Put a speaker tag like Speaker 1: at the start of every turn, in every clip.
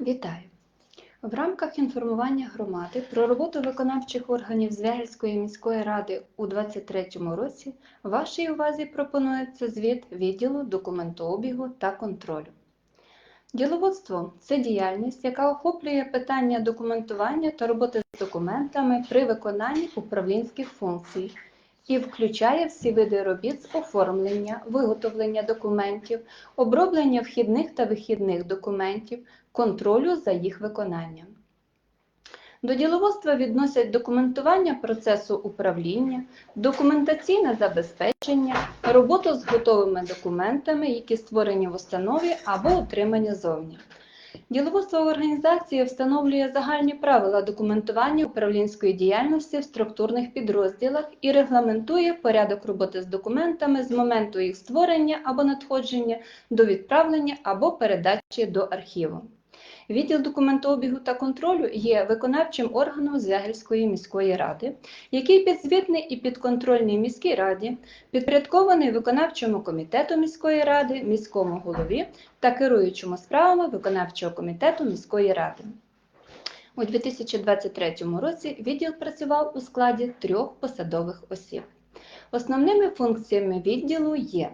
Speaker 1: Вітаю! В рамках інформування громади про роботу виконавчих органів Звягельської міської ради у 2023 році вашій увазі пропонується звіт відділу документообігу та контролю. Діловодство це діяльність, яка охоплює питання документування та роботи з документами при виконанні управлінських функцій і включає всі види робіт з оформлення, виготовлення документів, оброблення вхідних та вихідних документів, контролю за їх виконанням. До діловодства відносять документування процесу управління, документаційне забезпечення, роботу з готовими документами, які створені в установі або отримані зовні. Діловодство в організації встановлює загальні правила документування управлінської діяльності в структурних підрозділах і регламентує порядок роботи з документами з моменту їх створення або надходження до відправлення або передачі до архіву. Відділ документообігу та контролю є виконавчим органом Звягельської міської ради, який підзвітний і підконтрольний міській раді, підпорядкований виконавчому комітету міської ради, міському голові та керуючому справами виконавчого комітету міської ради. У 2023 році відділ працював у складі трьох посадових осіб. Основними функціями відділу є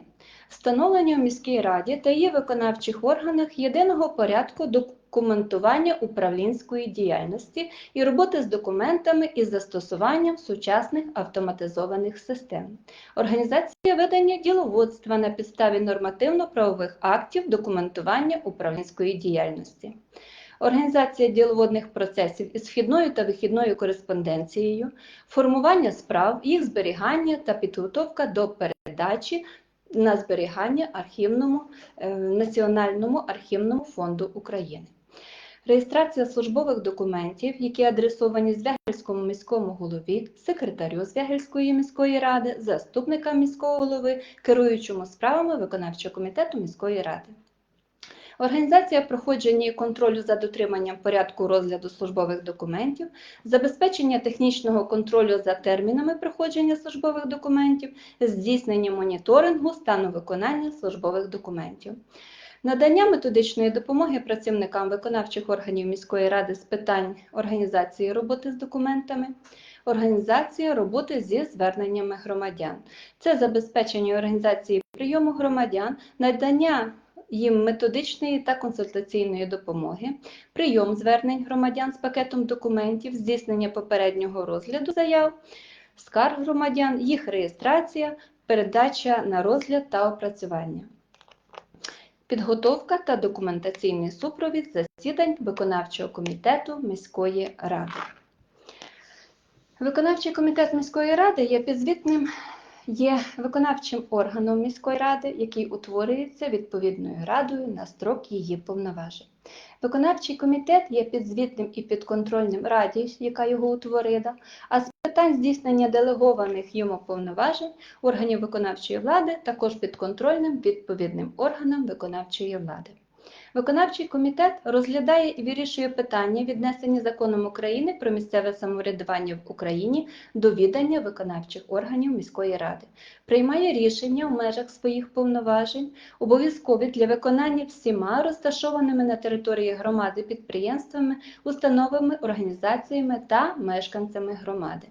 Speaker 1: встановлення в міській раді та її виконавчих органах єдиного порядку документування управлінської діяльності і роботи з документами із застосуванням сучасних автоматизованих систем, організація ведення діловодства на підставі нормативно-правових актів документування управлінської діяльності. Організація діловодних процесів із вхідною та вихідною кореспонденцією, формування справ, їх зберігання та підготовка до передачі на зберігання архівному, е, Національному архівному фонду України. Реєстрація службових документів, які адресовані Звягельському міському голові, секретарю Звягельської міської ради, заступникам міського голови, керуючому справами виконавчого комітету міської ради. Організація проходження і контролю за дотриманням порядку розгляду службових документів, забезпечення технічного контролю за термінами проходження службових документів, здійснення моніторингу стану виконання службових документів. Надання методичної допомоги працівникам виконавчих органів міської ради з питань організації роботи з документами, організація роботи зі зверненнями громадян. Це забезпечення організації прийому громадян, надання їм методичної та консультаційної допомоги, прийом звернень громадян з пакетом документів, здійснення попереднього розгляду заяв, скарг громадян, їх реєстрація, передача на розгляд та опрацювання. Підготовка та документаційний супровід засідань виконавчого комітету міської ради. Виконавчий комітет міської ради є підзвітним є виконавчим органом міської ради, який утворюється відповідною радою на строк її повноважень. Виконавчий комітет є підзвітним і підконтрольним раді, яка його утворила, а з питань здійснення делегованих йому повноважень органів виконавчої влади також підконтрольним відповідним органам виконавчої влади. Виконавчий комітет розглядає і вирішує питання, віднесені законом України про місцеве самоврядування в Україні до відання виконавчих органів міської ради, приймає рішення в межах своїх повноважень, обов'язкові для виконання всіма розташованими на території громади підприємствами, установами, організаціями та мешканцями громади.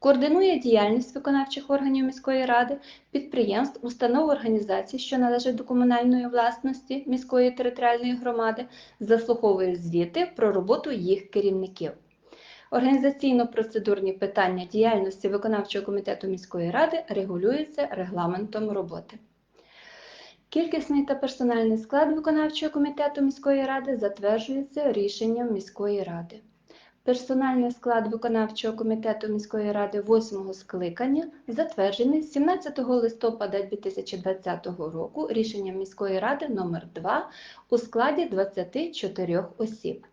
Speaker 1: Координує діяльність виконавчих органів міської ради, підприємств, установ організацій, що належать до комунальної власності міської територіальної громади, заслуховує звіти про роботу їх керівників. Організаційно-процедурні питання діяльності виконавчого комітету міської ради регулюються регламентом роботи. Кількісний та персональний склад виконавчого комітету міської ради затверджується рішенням міської ради. Персональний склад виконавчого комітету міської ради 8 скликання затверджений 17 листопада 2020 року рішенням міської ради номер 2 у складі 24 осіб.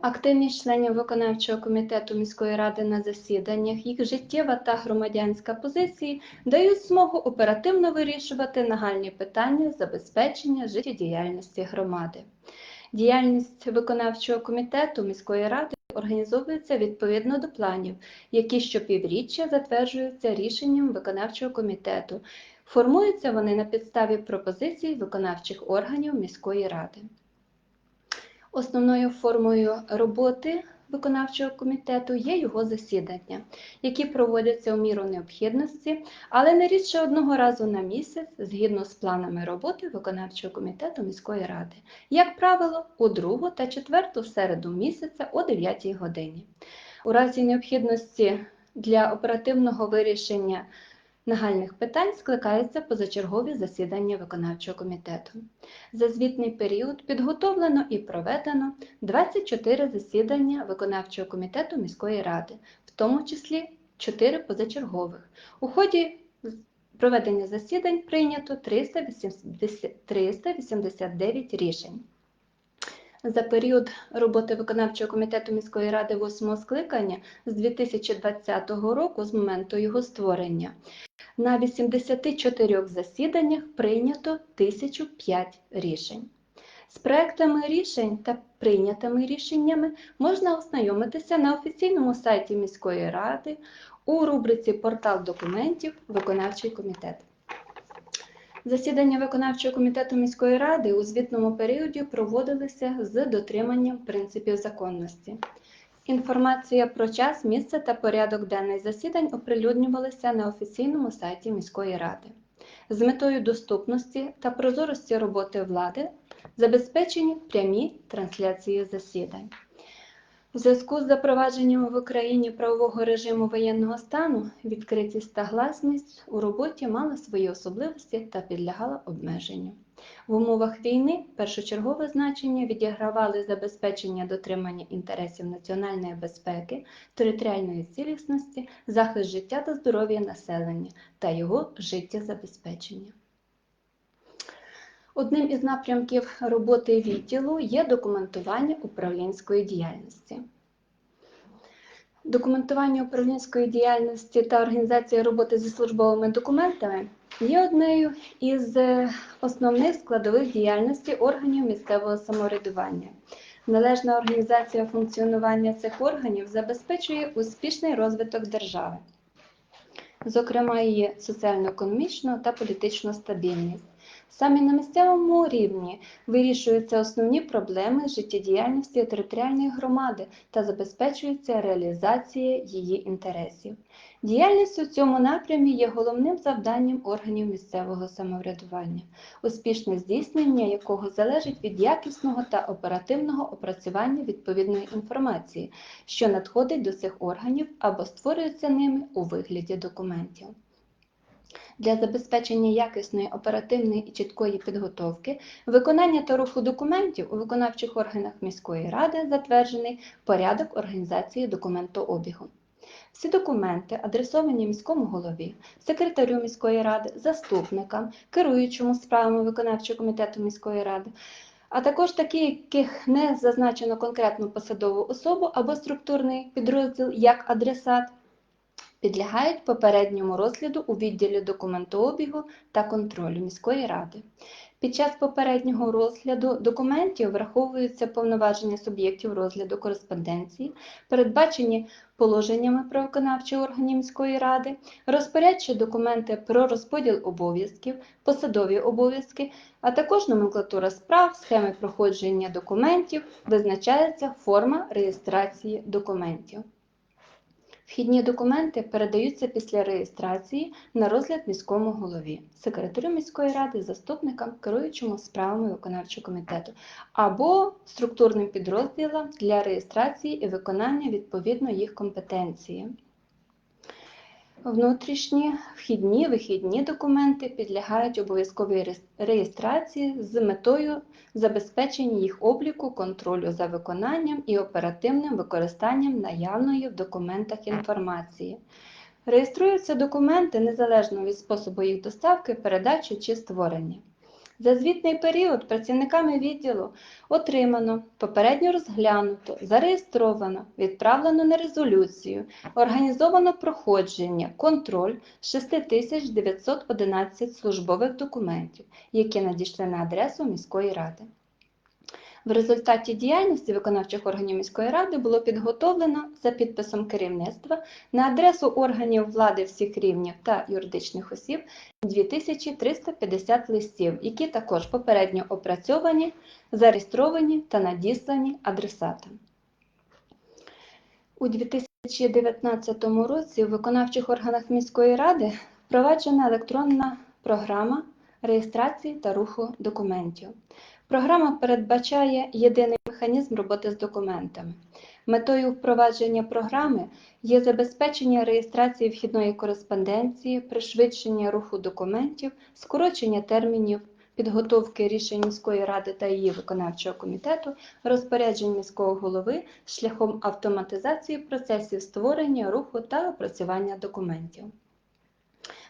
Speaker 1: Активність членів виконавчого комітету міської ради на засіданнях, їх життєва та громадянська позиції дають змогу оперативно вирішувати нагальні питання забезпечення життєдіяльності громади. Діяльність виконавчого комітету міської ради організовується відповідно до планів, які щопівріччя затверджуються рішенням виконавчого комітету. Формуються вони на підставі пропозицій виконавчих органів міської ради. Основною формою роботи виконавчого комітету є його засідання, які проводяться у міру необхідності, але не рідше одного разу на місяць згідно з планами роботи виконавчого комітету міської ради, як правило, у другу та четверту середу місяця о 9 годині. У разі необхідності для оперативного вирішення нагальних питань скликаються позачергові засідання виконавчого комітету. За звітний період підготовлено і проведено 24 засідання виконавчого комітету міської ради, в тому числі 4 позачергових. У ході проведення засідань прийнято 389 рішень. За період роботи виконавчого комітету міської ради 8 скликання з 2020 року, з моменту його створення, на 84 засіданнях прийнято 1005 рішень. З проектами рішень та прийнятими рішеннями можна ознайомитися на офіційному сайті міської ради у рубриці Портал документів Виконавчий комітет. Засідання виконавчого комітету міської ради у звітному періоді проводилися з дотриманням принципів законності. Інформація про час, місце та порядок денний засідань оприлюднювалися на офіційному сайті міської ради. З метою доступності та прозорості роботи влади забезпечені прямі трансляції засідань. У зв'язку з запровадженням в Україні правового режиму воєнного стану відкритість та гласність у роботі мали свої особливості та підлягала обмеженню. В умовах війни першочергове значення відігравали забезпечення дотримання інтересів національної безпеки, територіальної цілісності, захист життя та здоров'я населення та його життєзабезпечення. Одним із напрямків роботи відділу є документування управлінської діяльності. Документування управлінської діяльності та організація роботи зі службовими документами є однією із основних складових діяльності органів місцевого самоврядування. Належна організація функціонування цих органів забезпечує успішний розвиток держави, зокрема її соціально-економічну та політичну стабільність. Саме на місцевому рівні вирішуються основні проблеми життєдіяльності територіальної громади та забезпечується реалізація її інтересів. Діяльність у цьому напрямі є головним завданням органів місцевого самоврядування, успішне здійснення якого залежить від якісного та оперативного опрацювання відповідної інформації, що надходить до цих органів або створюється ними у вигляді документів. Для забезпечення якісної оперативної і чіткої підготовки, виконання та руху документів у виконавчих органах міської ради затверджений порядок організації документообігу. Всі документи, адресовані міському голові, секретарю міської ради, заступникам, керуючому справами виконавчого комітету міської ради, а також такі, яких не зазначено конкретну посадову особу або структурний підрозділ як адресат, підлягають попередньому розгляду у відділі документообігу та контролю міської ради. Під час попереднього розгляду документів враховуються повноваження суб'єктів розгляду кореспонденції, передбачені положеннями про виконавчі органи міської ради, розпорядчі документи про розподіл обов'язків, посадові обов'язки, а також номенклатура справ, схеми проходження документів, визначається форма реєстрації документів. Вхідні документи передаються після реєстрації на розгляд міському голові, секретарю міської ради, заступникам, керуючому справами виконавчого комітету або структурним підрозділам для реєстрації і виконання відповідно їх компетенції. Внутрішні вхідні вихідні документи підлягають обов'язковій реєстрації з метою забезпечення їх обліку, контролю за виконанням і оперативним використанням наявної в документах інформації. Реєструються документи незалежно від способу їх доставки, передачі чи створення. За звітний період працівниками відділу отримано, попередньо розглянуто, зареєстровано, відправлено на резолюцію, організовано проходження, контроль 6911 службових документів, які надійшли на адресу міської ради. В результаті діяльності виконавчих органів міської ради було підготовлено за підписом керівництва на адресу органів влади всіх рівнів та юридичних осіб 2350 листів, які також попередньо опрацьовані, зареєстровані та надіслані адресатам. У 2019 році у виконавчих органах міської ради впроваджена електронна програма реєстрації та руху документів. Програма передбачає єдиний механізм роботи з документами. Метою впровадження програми є забезпечення реєстрації вхідної кореспонденції, пришвидшення руху документів, скорочення термінів підготовки рішень міської ради та її виконавчого комітету, розпоряджень міського голови шляхом автоматизації процесів створення, руху та опрацювання документів.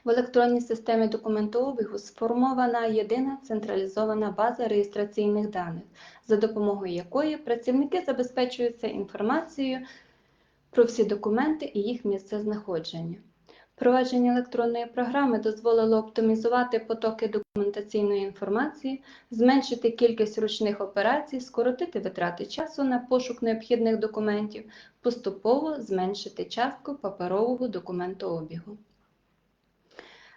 Speaker 1: В електронній системі документообігу сформована єдина централізована база реєстраційних даних, за допомогою якої працівники забезпечуються інформацією про всі документи і їх місце знаходження. Впровадження електронної програми дозволило оптимізувати потоки документаційної інформації, зменшити кількість ручних операцій, скоротити витрати часу на пошук необхідних документів, поступово зменшити частку паперового документообігу.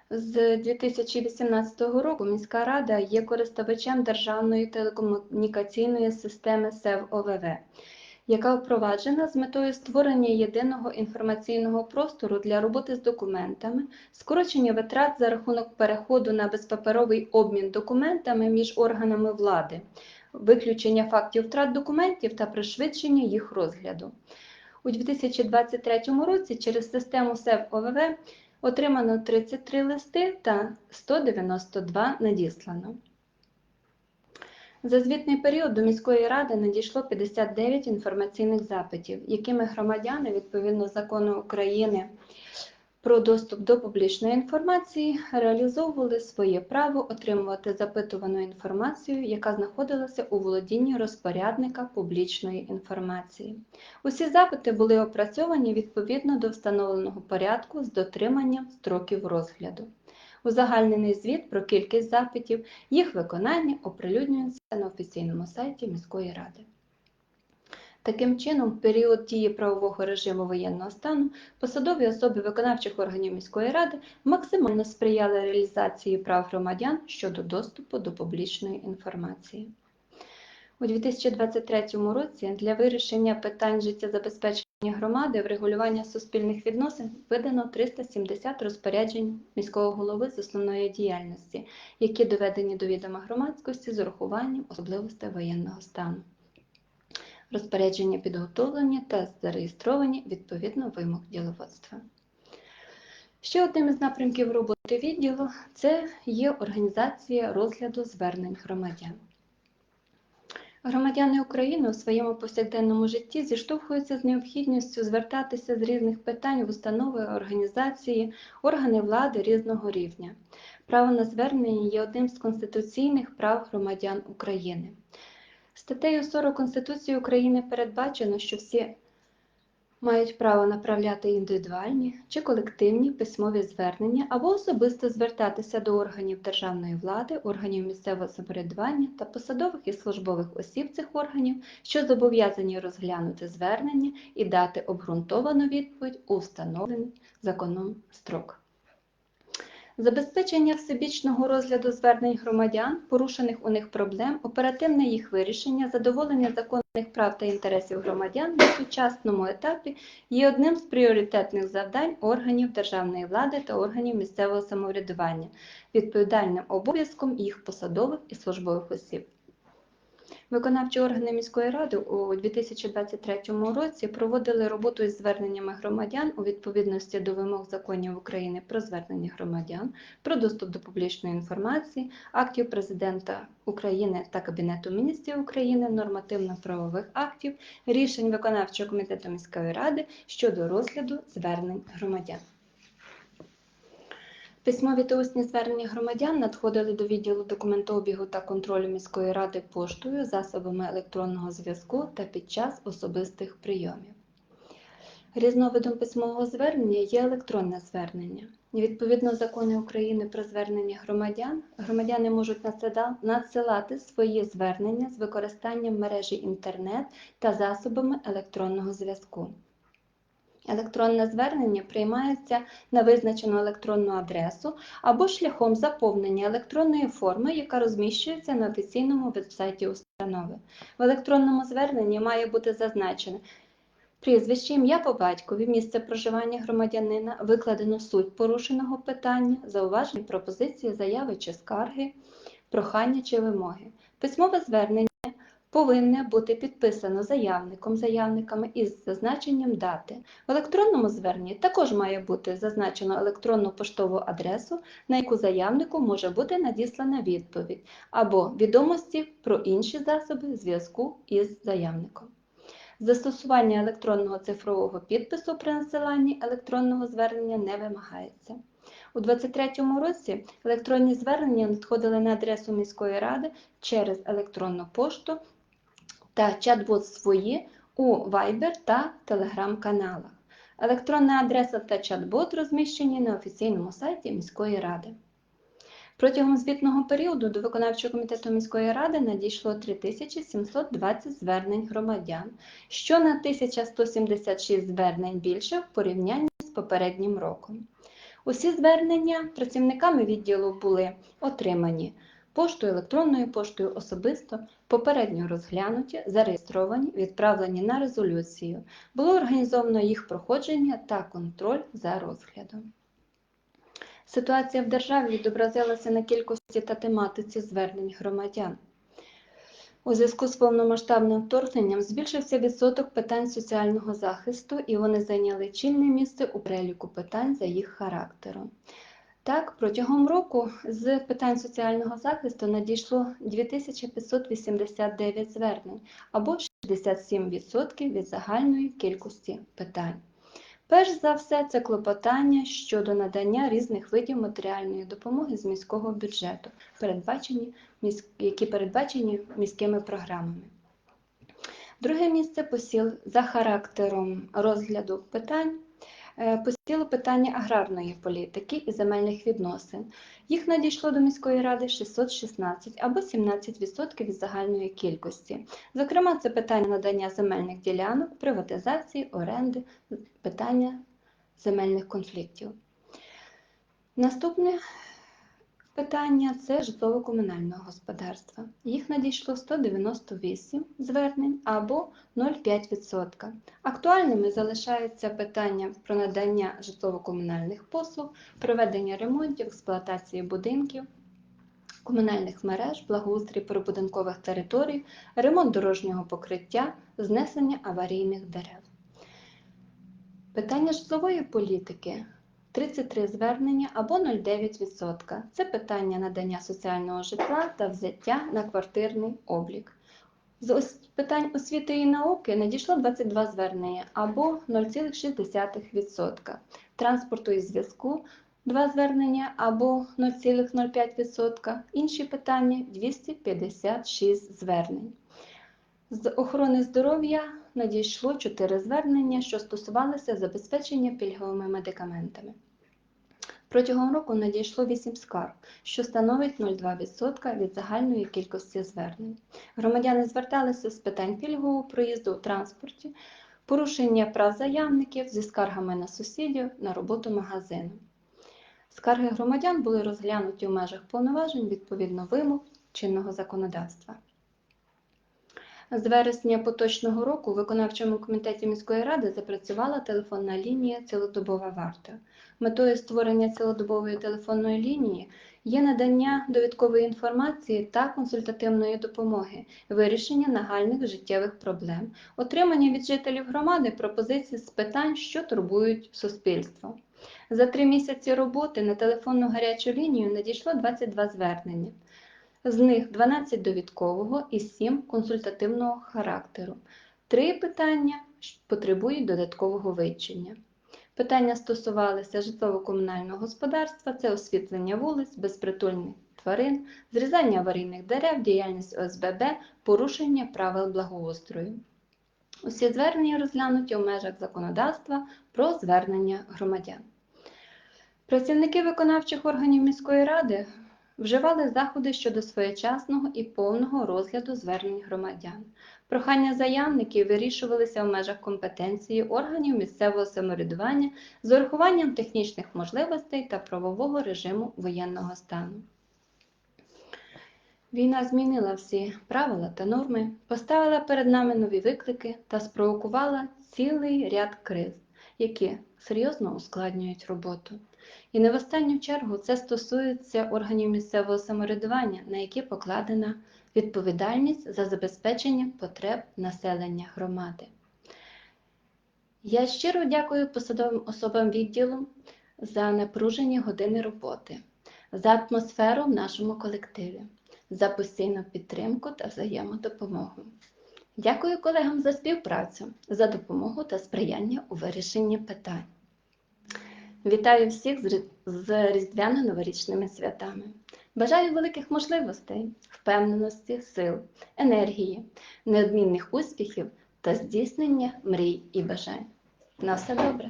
Speaker 1: З 2018 року міська рада є користувачем державної телекомунікаційної системи СЕВ ОВВ, яка впроваджена з метою створення єдиного інформаційного простору для роботи з документами, скорочення витрат за рахунок переходу на безпаперовий обмін документами між органами влади, виключення фактів втрат документів та пришвидшення їх розгляду. У 2023 році через систему СЕВ ОВВ Отримано 33 листи та 192 надіслано. За звітний період до міської ради надійшло 59 інформаційних запитів, якими громадяни відповідно закону України про доступ до публічної інформації реалізовували своє право отримувати запитувану інформацію, яка знаходилася у володінні розпорядника публічної інформації. Усі запити були опрацьовані відповідно до встановленого порядку з дотриманням строків розгляду. Узагальнений звіт про кількість запитів, їх виконання оприлюднюється на офіційному сайті міської ради. Таким чином, в період дії правового режиму воєнного стану посадові особи виконавчих органів міської ради максимально сприяли реалізації прав громадян щодо доступу до публічної інформації. У 2023 році для вирішення питань життєзабезпечення громади врегулювання суспільних відносин видано 370 розпоряджень міського голови з основної діяльності, які доведені до відома громадськості з урахуванням особливостей воєнного стану. Розпорядження підготовлені та зареєстровані відповідно вимог діловодства. Ще одним із напрямків роботи відділу це є організація розгляду звернень громадян. Громадяни України у своєму повсякденному житті зіштовхуються з необхідністю звертатися з різних питань в установи, організації, органи влади різного рівня. Право на звернення є одним з конституційних прав громадян України. Статтею 40 Конституції України передбачено, що всі мають право направляти індивідуальні чи колективні письмові звернення або особисто звертатися до органів державної влади, органів місцевого самоврядування та посадових і службових осіб цих органів, що зобов'язані розглянути звернення і дати обґрунтовану відповідь у встановлений законом строк. Забезпечення всебічного розгляду звернень громадян, порушених у них проблем, оперативне їх вирішення, задоволення законних прав та інтересів громадян на сучасному етапі є одним з пріоритетних завдань органів державної влади та органів місцевого самоврядування, відповідальним обов'язком їх посадових і службових осіб. Виконавчі органи міської ради у 2023 році проводили роботу із зверненнями громадян у відповідності до вимог законів України про звернення громадян, про доступ до публічної інформації, актів президента України та Кабінету міністрів України, нормативно-правових актів, рішень виконавчого комітету міської ради щодо розгляду звернень громадян. Письмові та усні звернення громадян надходили до відділу документообігу та контролю міської ради поштою, засобами електронного зв'язку та під час особистих прийомів. Різновидом письмового звернення є електронне звернення. Відповідно закони України про звернення громадян, громадяни можуть надсилати свої звернення з використанням мережі інтернет та засобами електронного зв'язку. Електронне звернення приймається на визначену електронну адресу або шляхом заповнення електронної форми, яка розміщується на офіційному вебсайті установи. В електронному зверненні має бути зазначено прізвище, ім'я по батькові, місце проживання громадянина, викладено суть порушеного питання, зауваження, пропозиції, заяви чи скарги, прохання чи вимоги. Письмове звернення повинне бути підписано заявником, заявниками із зазначенням дати. В електронному зверненні також має бути зазначено електронну поштову адресу, на яку заявнику може бути надіслана відповідь, або відомості про інші засоби зв'язку із заявником. Застосування електронного цифрового підпису при надсиланні електронного звернення не вимагається. У 2023 році електронні звернення надходили на адресу міської ради через електронну пошту та чат-бот свої у Viber та Telegram каналах. Електронна адреса та чат-бот розміщені на офіційному сайті міської ради. Протягом звітного періоду до виконавчого комітету міської ради надійшло 3720 звернень громадян, що на 1176 звернень більше в порівнянні з попереднім роком. Усі звернення працівниками відділу були отримані поштою, електронною поштою особисто, попередньо розглянуті, зареєстровані, відправлені на резолюцію. Було організовано їх проходження та контроль за розглядом. Ситуація в державі відобразилася на кількості та тематиці звернень громадян. У зв'язку з повномасштабним вторгненням збільшився відсоток питань соціального захисту, і вони зайняли чільне місце у переліку питань за їх характером. Так, протягом року з питань соціального захисту надійшло 2589 звернень або 67% від загальної кількості питань. Перш за все, це клопотання щодо надання різних видів матеріальної допомоги з міського бюджету, передбачені, які передбачені міськими програмами. Друге місце посіл за характером розгляду питань. Е, Посіло питання аграрної політики і земельних відносин. Їх надійшло до міської ради 616 або 17% від загальної кількості. Зокрема, це питання надання земельних ділянок, приватизації, оренди, питання земельних конфліктів. Наступне питання це житлово-комунального господарства. Їх надійшло 198 звернень або 0,5%. Актуальними залишаються питання про надання житлово-комунальних послуг, проведення ремонтів, експлуатації будинків, комунальних мереж, благоустрій прибудинкових територій, ремонт дорожнього покриття, знесення аварійних дерев. Питання житлової політики 33 звернення або 0,9%. Це питання надання соціального житла та взяття на квартирний облік. З питань освіти і науки надійшло 22 звернення або 0,6%. Транспорту і зв'язку 2 звернення або 0,05%. Інші питання 256 звернень. З охорони здоров'я надійшло 4 звернення, що стосувалися забезпечення пільговими медикаментами. Протягом року надійшло 8 скарг, що становить 0,2% від загальної кількості звернень. Громадяни зверталися з питань пільгового проїзду у транспорті, порушення прав заявників зі скаргами на сусідів на роботу магазину. Скарги громадян були розглянуті в межах повноважень відповідно вимог чинного законодавства. З вересня поточного року у виконавчому комітеті міської ради запрацювала телефонна лінія Цілодобова варта. Метою створення цілодобової телефонної лінії є надання довідкової інформації та консультативної допомоги, вирішення нагальних життєвих проблем, отримання від жителів громади пропозицій з питань, що турбують суспільство. За три місяці роботи на телефонну гарячу лінію надійшло 22 звернення. З них 12 довідкового і 7 консультативного характеру. Три питання потребують додаткового вивчення. Питання стосувалися житлово-комунального господарства, це освітлення вулиць, безпритульних тварин, зрізання аварійних дерев, діяльність ОСББ, порушення правил благоустрою. Усі звернення розглянуті у межах законодавства про звернення громадян. Працівники виконавчих органів міської ради вживали заходи щодо своєчасного і повного розгляду звернень громадян. Прохання заявників вирішувалися в межах компетенції органів місцевого самоврядування з урахуванням технічних можливостей та правового режиму воєнного стану. Війна змінила всі правила та норми, поставила перед нами нові виклики та спровокувала цілий ряд криз, які серйозно ускладнюють роботу. І не в останню чергу це стосується органів місцевого самоврядування, на які покладена відповідальність за забезпечення потреб населення громади. Я щиро дякую посадовим особам відділу за напружені години роботи, за атмосферу в нашому колективі, за постійну підтримку та взаємодопомогу. Дякую колегам за співпрацю, за допомогу та сприяння у вирішенні питань. Вітаю всіх з різдвяно-новорічними святами. Бажаю великих можливостей, впевненості, сил, енергії, неодмінних успіхів та здійснення мрій і бажань. На все добре!